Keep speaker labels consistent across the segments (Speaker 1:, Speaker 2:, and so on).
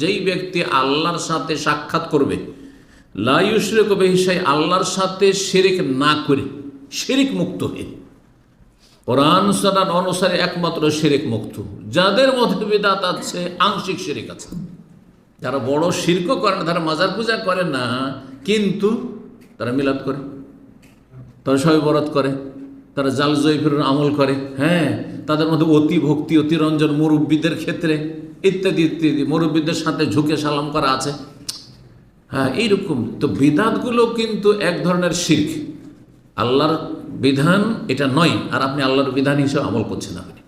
Speaker 1: যেই ব্যক্তি আল্লাহর সাথে সাক্ষাৎ করবে লাইউসরে কবে হিসাই আল্লাহর সাথে শিরিক না করে শিরিক মুক্ত হয়ে। কোরআন সাদান অনুসারে একমাত্র শিরিক মুক্ত। যাদের মধ্যে বিদাত আছে, আংশিক শিরিক আছে। যারা বড় শির্ক করে না তারা মাজার পূজা করে না, কিন্তু তারা মিলাদ করে, তারা সবাই বরাত করে, তারা জাল জয়ফের আমল করে হ্যাঁ তাদের মধ্যে অতি ভক্তি, অতিরঞ্জন মুরব্বীদের ক্ষেত্রে ইত্যাদি ইত্যাদি। মুরব্বীদের সাথে ঝুঁকে সালাম করা আছে। হ্যাঁ এইরকম। তো বিধাতগুলো কিন্তু এক ধরনের শিখ আল্লাহর বিধান এটা নয়, আর আপনি আল্লাহর বিধান হিসেবে আমল করছেন আপনি।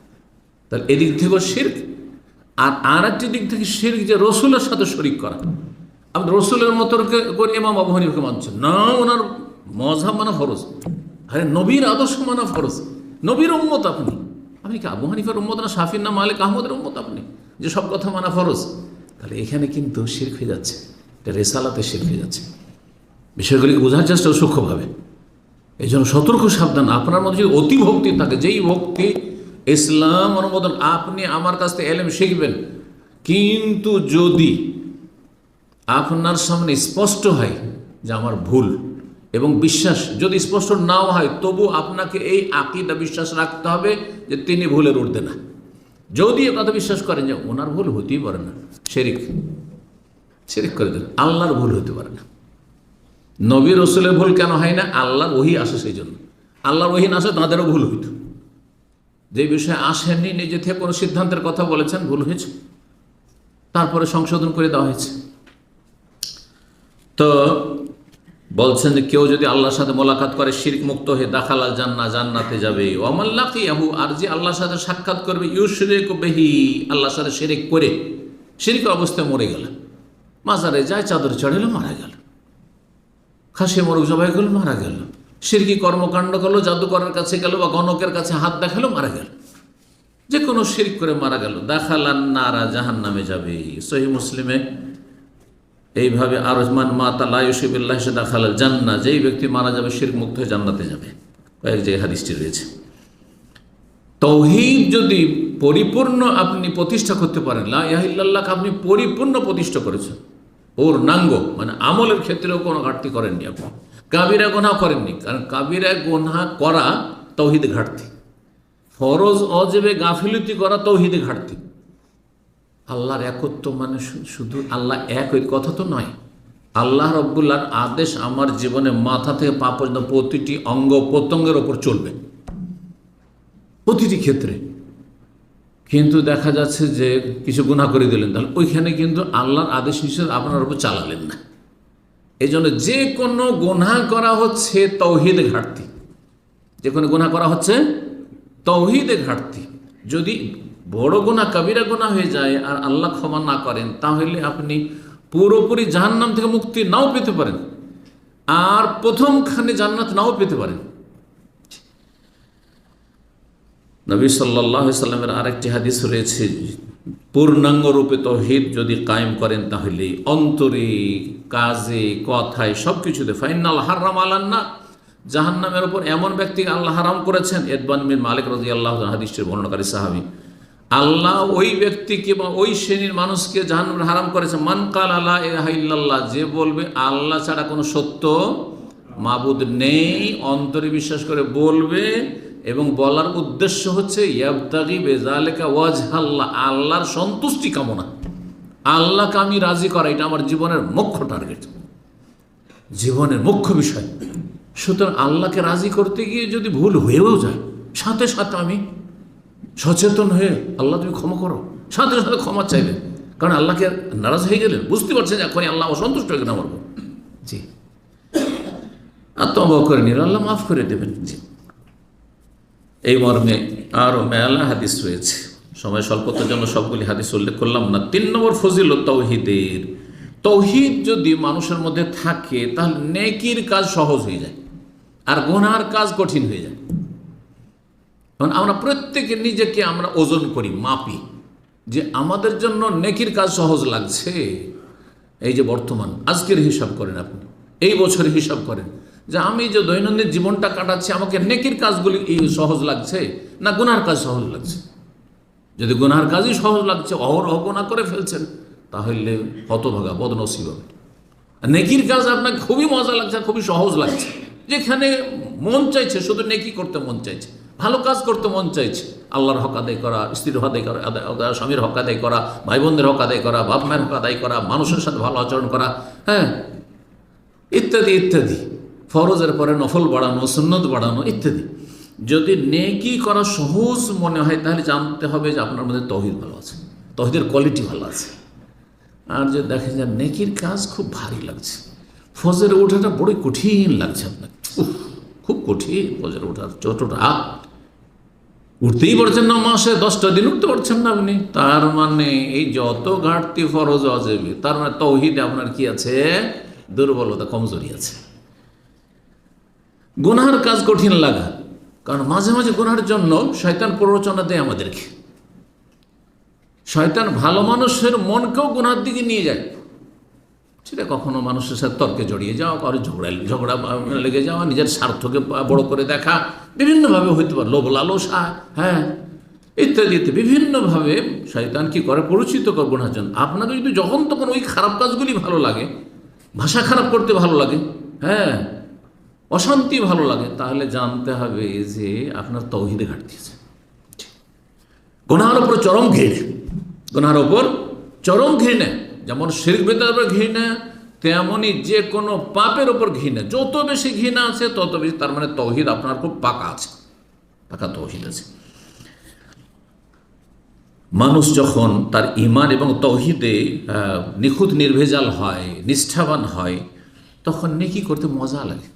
Speaker 1: তাহলে এদিক থেকেও শির্ক, আর আর একটি দিক থেকে শির্ক যে রসুলের সাথে শরিক করা। আপনি রসুলের মতো করে ইমাম আবু মানছেন? না, ওনার মজা মানা ফরজ। আরে নবীর আদর্শ মানা ফরজ। নবীর উম্মত আপনি। আপনি কি আবু হানিফার উম্মত না শাফির না মালিক আহমদের উম্মত আপনি? যে সব কথা মানা ফরজ, তাহলে এখানে কিন্তু শির্ক হয়ে যাচ্ছে, এটা রেসালাতে শির্ক হয়ে যাচ্ছে। বিষয়গুলিকে বোঝার চেষ্টা সূক্ষ্মভাবে। এই জন্য সতর্ক সাবধান, আপনার মধ্যে যদি অতি ভক্তি থাকে, যেই ভক্তি ইসলাম অনুমোদন, আপনি আমার কাছ থেকে এলেম শিখবেন। কিন্তু যদি আপনার সামনে স্পষ্ট হয় যে আমার ভুল এবং বিশ্বাস যদি স্পষ্ট নাও হয়, তবু আপনাকে এই আকিদা বিশ্বাস রাখতে হবে যে তিনি ভুলের উঠতে না। যদি কথা বিশ্বাস করেন যে ওনার ভুল হতেই পারে না, শেরিক শেরিক করে দেন। আল্লাহর ভুল হতে পারে না। নবী রসুলের ভুল কেন হয় না? আল্লাহর ওহি আসে সেই জন্য। আল্লাহর ওহি না আসে তাঁদেরও ভুল হইত। যে বিষয়ে আসেননি, নিজে থেকে কোনো সিদ্ধান্তের কথা বলেছেন, ভুল হয়েছে। তারপরে সংশোধন করে দেওয়া হয়েছে। তো বলছেন যে কেউ যদি আল্লাহর সাথে মোলাকাত করে, শিরক মুক্ত হয়ে দাখালা জান্না জান্নাতে যাবে। অমাল্লাকি আহু আর যে আল্লাহর সাথে সাক্ষাৎ করবে, ইউশরেক বেহি, আল্লাহর সাথে শিরিক করে শিরিক অবস্থায় মরে গেল। মাজারে যায়, চাদর চড়েল মারা গেল। খাসি মোরগ জবাই করল, মারা গেল। সিরকি কর্মকাণ্ড করল, জাদুকরের কাছে গেল বা গণকের কাছে হাত দেখাল, মারা গেল। যে কোনো শিরিক করে মারা গেল। দেখালান নারা জাহান নামে যাবে। সহি মুসলিমে এইভাবে আরজমান মাতা লাইসিবিল্লাহ সে দেখাল জান্না যেই ব্যক্তি মারা যাবে শির মুক্ত হয়ে জান্নাতে যাবে। কয়েক জায়গায় হাদিসটি রয়েছে। তৌহিদ যদি পরিপূর্ণ আপনি প্রতিষ্ঠা করতে পারেন, লা ইয়াহিল্লাহকে আপনি পরিপূর্ণ প্রতিষ্ঠা করেছেন। ওর নাঙ্গ মানে আমলের ক্ষেত্রেও কোনো ঘাটতি করেননি আপনি। কাবিরা গোনা করেননি, কারণ কাবিরা গোনা করা তৌহিদ ঘাটতি। ফরজ, অজেবে গাফিলতি করা তৌহিদ ঘাটতি। আল্লাহর একত্ব মানে শুধু আল্লাহ এক ওই কথা তো নয়। আল্লাহ রব্বুল্লাহর আদেশ আমার জীবনে মাথা থেকে পা পর্যন্ত প্রতিটি অঙ্গ প্রত্যঙ্গের ওপর চলবে। প্রতিটি ক্ষেত্রে। কিন্তু দেখা যাচ্ছে যে কিছু গুণা করে দিলেন। তাহলে ওইখানে কিন্তু আল্লাহর আদেশ হিসেবে আপনার উপর চালালেন না। এই জন্য যে কোনো গুণা করা হচ্ছে তৌহিদে ঘাটতি। যে কোনো গুণা করা হচ্ছে তৌহিদে ঘাটতি। যদি বড় গোনা কবিরা গোনা হয়ে যায় আর আল্লাহ ক্ষমা না করেন, তাহলে আপনি পুরোপুরি জাহান্নাম থেকে মুক্তি নাও পেতে পারেন। আর প্রথম প্রথমখানে জান্নাত নাও পেতে পারেন। নবী সাল্লাহ সাল্লামের আরেকটি হাদিস রয়েছে, পূর্ণাঙ্গ রূপে তহিদ যদি কায়েম করেন, তাহলে অন্তরে, কাজে, কথায় সব কিছুতে ফাইনাল হারাম আলান্না, জাহান্নামের ওপর এমন ব্যক্তি আল্লাহ হারাম করেছেন, এদবান মিন মালিক রাজি আল্লাহ হাদিসের বর্ণনাকারী সাহাবি। আল্লাহ ওই ব্যক্তিকে বা ওই শ্রেণির মানুষকে জাহান্নামের হারাম করেছে। মান কাল আল্লাহ ইল্লাল্লাহ, যে বলবে আল্লাহ ছাড়া কোনো সত্য মাবুদ নেই, অন্তরে বিশ্বাস করে বলবে এবং বলার উদ্দেশ্য হচ্ছে ইয়াবদাগি বেজালেকা ওয়াজ আল্লাহ আল্লাহর সন্তুষ্টি কামনা। আল্লাহকে আমি রাজি করা, এটা আমার জীবনের মুখ্য টার্গেট জীবনের মুখ্য বিষয়। সুতরাং আল্লাহকে রাজি করতে গিয়ে যদি ভুল হয়েও যায়, সাথে সাথে আমি সচেতন হয়ে আল্লাহ তুমি ক্ষমা করো। সাথে সাথে ক্ষমা চাইবে। কারণ আল্লাহকে নারাজ হয়ে গেলেন বুঝতে পারছেন এখনই আল্লাহ অসন্তুষ্ট হয়ে গেলেন আমার। জি। আর তবা করে নিল, আল্লাহ মাফ করে দেবেন। জি। এই মর্মে আরও মেলা হাদিস রয়েছে। সময় স্বল্পতার জন্য সবগুলি হাদিস উল্লেখ করলাম না। তিন নম্বর ফজিল তৌহিদের। তৌহিদ যদি মানুষের মধ্যে থাকে, তাহলে নেকির কাজ সহজ হয়ে যায়। আর গোনার কাজ কঠিন হয়ে যায়। কারণ আমরা প্রত্যেকে নিজেকে আমরা ওজন করি, মাপি। যে আমাদের জন্য নেকির কাজ সহজ লাগছে, এই যে বর্তমান, আজকের হিসাব করেন আপনি, এই বছরের হিসাব করেন, যে আমি যে দৈনন্দিন জীবনটা কাটাচ্ছি, আমাকে নেকির কাজগুলি এই সহজ লাগছে না গুনার কাজ সহজ লাগছে? যদি গুনার কাজই সহজ লাগছে, অহরহ গোনা করে ফেলছেন, তাহলে হতভাগা, বদনসিব হবে। নেকির কাজ আপনার খুবই মজা লাগছে, খুবই সহজ লাগছে। যেখানে মন চাইছে, শুধু নেকি করতে মন চাইছে। ভালো কাজ করতে মন চাইছে। আল্লাহর হক আদায় করা, স্ত্রীর হক আদায় করা স্বামীর হক আদায় করা ভাই বোনদের হক আদায় করা, বাপ মায়ের হক আদায় করা, মানুষের সাথে ভালো আচরণ করা হ্যাঁ? ইত্যাদি ইত্যাদি। ফরজের পরে নফল বাড়ানো, সুন্নত বাড়ানো, ইত্যাদি। যদি নেকি করা সহজ মনে হয়, তাহলে জানতে হবে যে আপনার মধ্যে তহিদ ভালো আছে। তহিদের কোয়ালিটি ভালো আছে। আর যে দেখেন যে নেকির কাজ খুব ভারী লাগছে। ফজরে ওঠাটা বড়ই কঠিন লাগছে আপনাকে। খুব কঠিন ফজরে ওঠার ছোটটা উঠতেই পারছেন না মাসে দশটা দিন, উঠতে পারছেন না আপনি তার মানে এই যত ঘাটতি ফরজ অজেবে তার মানে তৌহিদে আপনার কি আছে? দুর্বলতা, কমজোরি আছে। গুনার কাজ কঠিন লাগা, কারণ মাঝে মাঝে গুনার জন্য শয়তান প্ররোচনা দেয় আমাদেরকে। শয়তান ভালো মানুষের মনকেও গুনার দিকে নিয়ে যায়। সেটা কখনো মানুষের সাথে তর্কে জড়িয়ে যাওয়া, কারও ঝগড়া ঝগড়া লেগে যাওয়া, নিজের স্বার্থকে বড় করে দেখা, বিভিন্নভাবে হইতে পারে, লোভ লালসা হ্যাঁ? ইত্যাদি ইত্যাদি। বিভিন্নভাবে শয়তান কি করে? পরিচিত কর গুনার জন্য আপনাকে যদি যখন তখন ওই খারাপ কাজগুলি ভালো লাগে, ভাষা খারাপ করতে ভালো লাগে হ্যাঁ? অশান্তি ভালো লাগে, তাহলে জানতে হবে যে আপনার তৌহিদে ঘাটতি আছে। গোনার ওপর চরম ঘৃণে। গোনার ওপর চরম ঘৃণে। যেমন শিল্প বেদার উপর ঘৃণা তেমনই যে কোনো পাপের ওপর ঘৃণা। যত বেশি ঘৃণা আছে, তত বেশি তার মানে তৌহিদ আপনার খুব পাকা আছে। পাকা তৌহিদ আছে। মানুষ যখন তার ইমান এবং তৌহিদে নিখুঁত, নির্ভেজাল হয়, নিষ্ঠাবান হয়, তখন নেকি করতে মজা লাগে।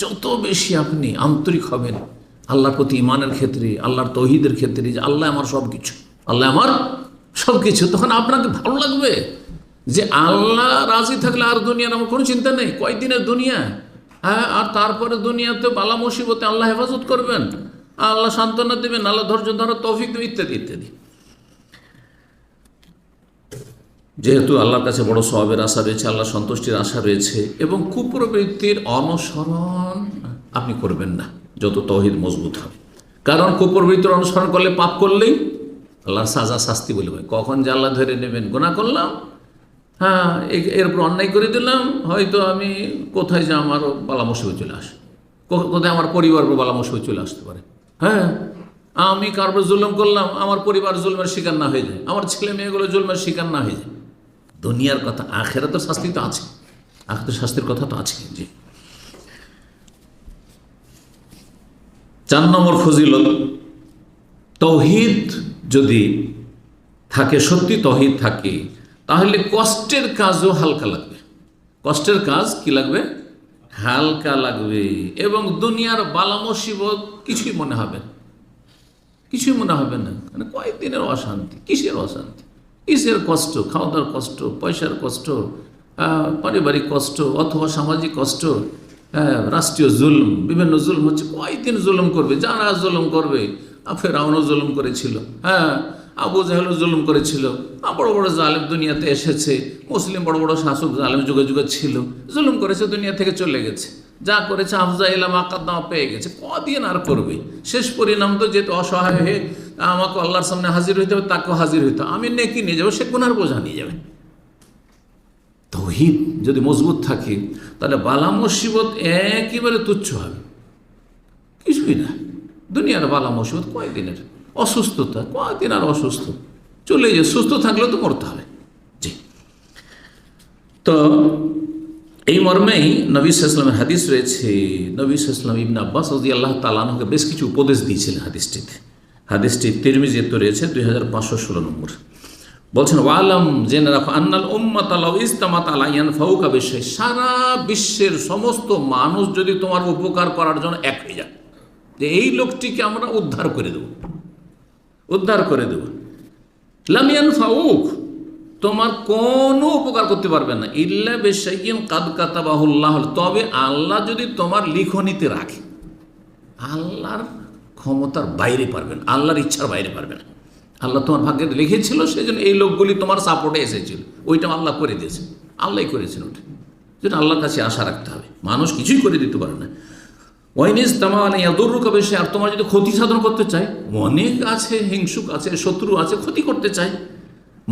Speaker 1: যত বেশি আপনি আন্তরিক হবেন, আল্লাহর প্রতি ইমানের ক্ষেত্রে, আল্লাহর তৌহিদের ক্ষেত্রে, যে আল্লাহ আমার সব কিছু আল্লাহ আমার সব কিছু তখন আপনাকে ভালো লাগবে। যে আল্লাহ রাজি থাকলে আর দুনিয়ার আমার কোনো চিন্তা নেই। কয়দিনের দুনিয়া? হ্যাঁ আর তারপরে দুনিয়াতে বালা মুসিবতে আল্লাহ হেফাজত করবেন। আল্লাহ সান্ত্বনা দেবেন, আল্লাহ ধৈর্য ধরার তৌফিক দেবে ইত্যাদি ইত্যাদি। যেহেতু আল্লাহর কাছে বড় সবের আশা রয়েছে আল্লাহ সন্তুষ্টির আশা রয়েছে, এবং কুপ্রবৃত্তির অনুসরণ আপনি করবেন না, যত তহিদ মজবুত হবে। কারণ কুপ্রবৃত্তির অনুসরণ করলে পাপ করলেই আল্লাহর সাজা শাস্তি বলে হয় কখন যে আল্লাহ ধরে নেবেন গোনা করলাম হ্যাঁ এর উপর অন্যায় করে দিলাম, হয়তো আমি কোথায় যে আমার বালা মুসিবত চলে আসে। কোথায় আমার পরিবার বালা মুসিবত চলে আসতে পারে। হ্যাঁ আমি কারোর জুলুম করলাম, আমার পরিবার জুলমের শিকার না হয়ে যায়। আমার ছেলে মেয়েগুলো জুলমের শিকার না হয়ে যায়। দুনিয়ার কথা আখেরা তো শাস্তি তো আছে। আখের শাস্তির কথা তো আছে, জি। চার নম্বর ফজিলত, তৌহিদ যদি থাকে, সত্যি তহিদ থাকে তাহলে কষ্টের কাজও হালকা লাগবে। কষ্টের কাজ কি লাগবে? হালকা লাগবে। এবং দুনিয়ার বালা মুসিবত কিছুই মনে হবে না। কিছুই মনে হবে না। মানে কয়েকদিনের অশান্তি কিসের অশান্তি? কিসের কষ্ট? খাওয়া দাওয়ার কষ্ট পয়সার কষ্ট পারিবারিক কষ্ট অথবা সামাজিক কষ্ট হ্যাঁ, রাষ্ট্রীয় জুলম বিভিন্ন জুলম হচ্ছে। কয়েকদিন জুলুম করবে? যারা জুলুম করবে? ফেরাউনও জুলুম করেছিল। হ্যাঁ আবু জাহেলও জুলুম করেছিল। বড় বড় জালেম দুনিয়াতে এসেছে। মুসলিম বড় বড় শাসক জালেম যুগে যুগে ছিল। জুলুম করেছে, দুনিয়া থেকে চলে গেছে। যা করেছে আফজা ইলাম আকাদ্দামা পেয়ে গেছে। কদিন আর করবে? শেষ পরিণাম তো যেহেতু অসহায় হয়ে আমাকে আল্লাহর সামনে হাজির হইতে হবে, তাকেও হাজির হইতে আমি নেকি নিয়ে যাব, সে গুনার বোঝা নিয়ে যাবে। তৌহিদ যদি মজবুত থাকে, তাহলে বালা মুসিবত একেবারে তুচ্ছ হবে। কিছুই না। দুনিয়ার বালা মুসিবত কয়েকদিনের অসুস্থতা, কয়েকদিন আর অসুস্থ। চলে যায় সুস্থ থাকলেও তো মরতে হবে। জি। তো এই মর্মেই নবী ইসলামের হাদিস রয়েছে। নবী ইসলাম ইবন আব্বাস রাজি আল্লাহ তালানহকে বেশ কিছু উপদেশ দিয়েছিলেন হাদিসটিতে। হাদিসটি তিরমিজিতে রয়েছে, দুই হাজার পাঁচশো ষোলো নম্বর। বলছেন, ওয়ালাম জেনে রাখো আন্নাল ইস্তামাত আলাইয়ান ফাউকা বিশ্বে সারা বিশ্বের সমস্ত মানুষ যদি তোমার উপকার করার জন্য এক হয়ে যায়, যে এই লোকটিকে আমরা উদ্ধার করে দেব। উদ্ধার করে দেব। লামিয়ান ফাউক তোমার কোনো উপকার করতে পারবে না। ইল্লা বেশাইন কাদ কাতাবাহুল্লাহ তবে আল্লাহ যদি তোমার লিখনিতে রাখে, আল্লাহর ক্ষমতার বাইরে পারবেন আল্লাহর ইচ্ছার বাইরে পারবে না। আল্লাহ তোমার ভাগ্যে লিখেছিল সেই জন্য এই লোকগুলি তোমার সাপোর্টে এসেছিল। ওইটা আল্লাহ করে দিয়েছে। আল্লাহই করেছেন ওটা। যেটা আল্লাহর কাছে আশা রাখতে হবে। মানুষ কিছুই করে দিতে পারে না। ওয়াইনিস তামান ইয়াদুরুকা বেশি আর তোমার যদি ক্ষতি সাধন করতে চায়, অনেক আছে, হিংসুক আছে, শত্রু আছে, ক্ষতি করতে চায়,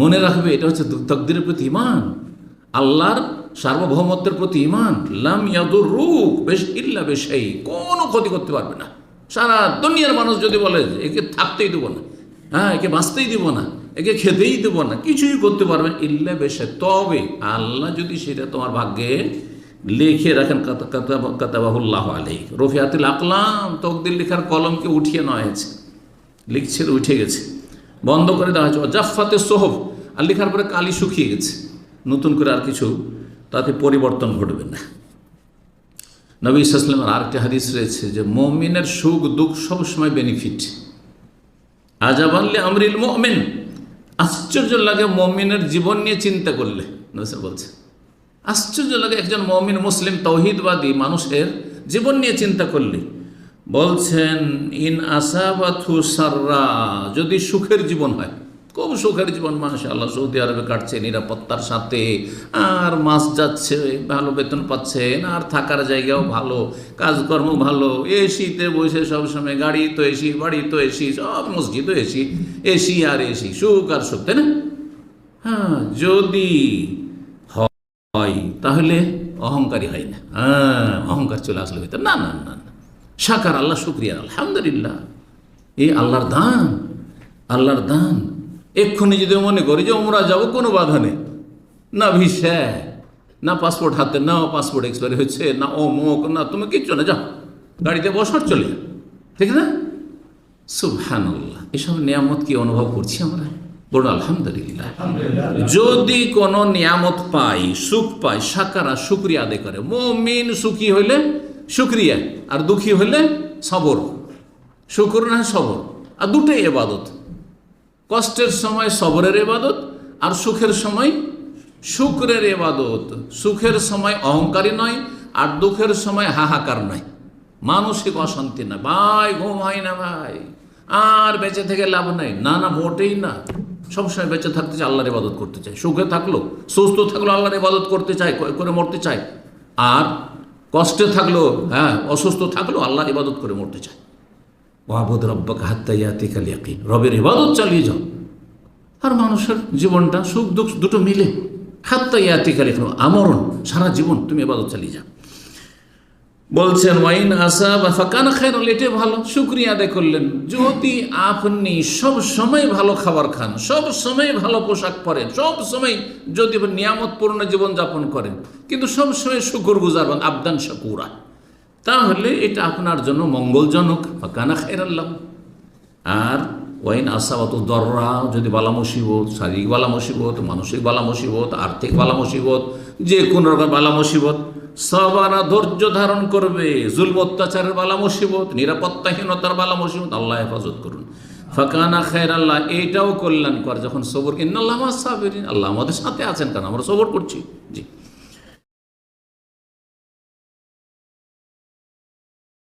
Speaker 1: মনে রাখবে এটা হচ্ছে তকদিরের প্রতি ইমান আল্লাহর সার্বভৌমত্বের প্রতি ইমান লাম ইয়াদুর রূপ বেশ ইল্লা বেশ এই কোনো ক্ষতি করতে পারবে না। সারা দুনিয়ার মানুষ যদি বলে একে থাকতেই দেবো না হ্যাঁ একে বাঁচতেই দেবো না, একে খেতেই দেবো না, কিছুই করতে পারবে ইল্লা বেশে তবে আল্লাহ যদি সেটা তোমার ভাগ্যে লিখে রাখেন কাতাবাহুল্লাহ আলাই রফিয়াতুল আকলাম তকদির লেখার কলমকে উঠিয়ে নেওয়া হয়েছে। লিখছে, উঠে গেছে। বন্ধ করে দেওয়া হয়েছে। জাফাতে সোহব আর লেখার পরে কালি শুকিয়ে গেছে। নতুন করে আর কিছু তাতে পরিবর্তন ঘটবে না। নবী ইসলামের আরেকটি হাদিস রয়েছে যে, মমিনের সুখ, দুঃখ সবসময় বেনিফিট আজাবাল্লে আমরিল মমিন। আশ্চর্য লাগে মমিনের জীবন নিয়ে চিন্তা করলে। নবিসাল বলছে আশ্চর্য লাগে একজন মমিন মুসলিম তৌহিদবাদী মানুষের জীবন নিয়ে চিন্তা করলে। বলছেন, ইন আসাবাথু সাররা যদি সুখের জীবন হয়। খুব সুখের জীবন মানুষ আল্লাহ সৌদি আরবে কাটছে নিরাপত্তার সাথে, আর মাস যাচ্ছে, ভালো বেতন পাচ্ছেন, আর থাকার জায়গাও ভালো, কাজকর্ম ভালো, এসিতে বসে সবসময় গাড়ি তো এসি, বাড়ি তো এসি, সব মসজিদও এসি এসি আর এসি, সুখ আর সুখ, তাই না? হ্যাঁ যদি তাহলে অহংকারী হয় না। হ্যাঁ অহংকার চলে আসলে হইতো না না না না। সাকার, আল্লাহ শুক্রিয়া, আলহামদুলিল্লাহ। এই আল্লাহর দান আল্লাহর দান। এক্ষুনি যদি মনে করি যে ওমরা যাব, কোনো বাধা নেই। না ভিসা, না পাসপোর্ট হাতে নাও, পাসপোর্ট এক্সপায়ারি হচ্ছে, না অমুক, না তুমি কিচ্ছু না, যাও। গাড়িতে বসার চলে ঠিক না? সুবহানাল্লাহ। এসব নিয়ামত কি অনুভব করছি আমরা? বড় আলহামদুলিল্লাহ। যদি কোনো নিয়ামত পাই সুখ পাই সাকারা শুক্রিয়া আদায় করে, মমিন সুখী হইলে শুক্রিয়া, আর দুঃখী হইলে সবর। শুক্র না সবর। আর দুটোই এবাদত। কষ্টের সময় সবরের এবাদত, আর সুখের সময় শুক্রের এবাদত। সুখের সময় অহংকারী নয়, আর দুঃখের সময় হাহাকার নয়। মানসিক অশান্তি না ভাই, ঘুম হয় না, ভাই। আর বেঁচে থেকে লাভ নাই। না না, মোটেই না। সবসময় বেঁচে থাকতে চাই আল্লাহর ইবাদত করতে চাই সুখে থাকল সুস্থ থাকল আল্লাহর ইবাদত করতে চাই করে মরতে চাই আর কষ্টে থাকল হ্যাঁ অসুস্থ থাকল আল্লাহর ইবাদত করে মরতে চাই ওয়াবুদ রব্বাকে হাত্তাইয়াতি কালিয়াকি রবের ইবাদত চালিয়ে যাও। আর মানুষের জীবনটা সুখ দুঃখ দুটো মিলে। হাত্তাইয়াতি কালিয়াকি আমরণ, সারা জীবন তুমি ইবাদত চালিয়ে যাও। বলছেন, ওয়াইন আসা বা ফাঁকানা খায় এটাই ভালো, শুক্রিয়া আদায় করলেন। যদি আপনি সব সময় ভালো খাবার খান, সব সময় ভালো পোশাক পরেন, সব সময় যদি নিয়ামতপূর্ণ জীবন যাপন করেন, কিন্তু সব সময় শুকুর গুজারবান আবদান শাকুরা, তাহলে এটা আপনার জন্য মঙ্গলজনক। ফাঁকানা খায়ের আল্লাহ আর ওয়াইন আসা অত দররা, যদি বালা মুসিবত, শারীরিক বালা মুসিবত, মানসিক বালা মুসিবত, আর্থিক বালা মুসিবত যে কোনো রকম বালা মুসিবত সবারা ধৈর্য ধারণ করবে জুল অত্যাচারের বালা মুসিবত, নিরাপত্তাহীনতার বালা মুসিবত, আল্লাহ হেফাজত করুন। ফাঁকানা খায়ের আল্লাহ এইটাও কল্যাণ কর যখন সবর কিন্নাল্লাহ সাবিরিন, আল্লাহ আমাদের সাথে আছেন কেন আমরা সবর করছি। জি।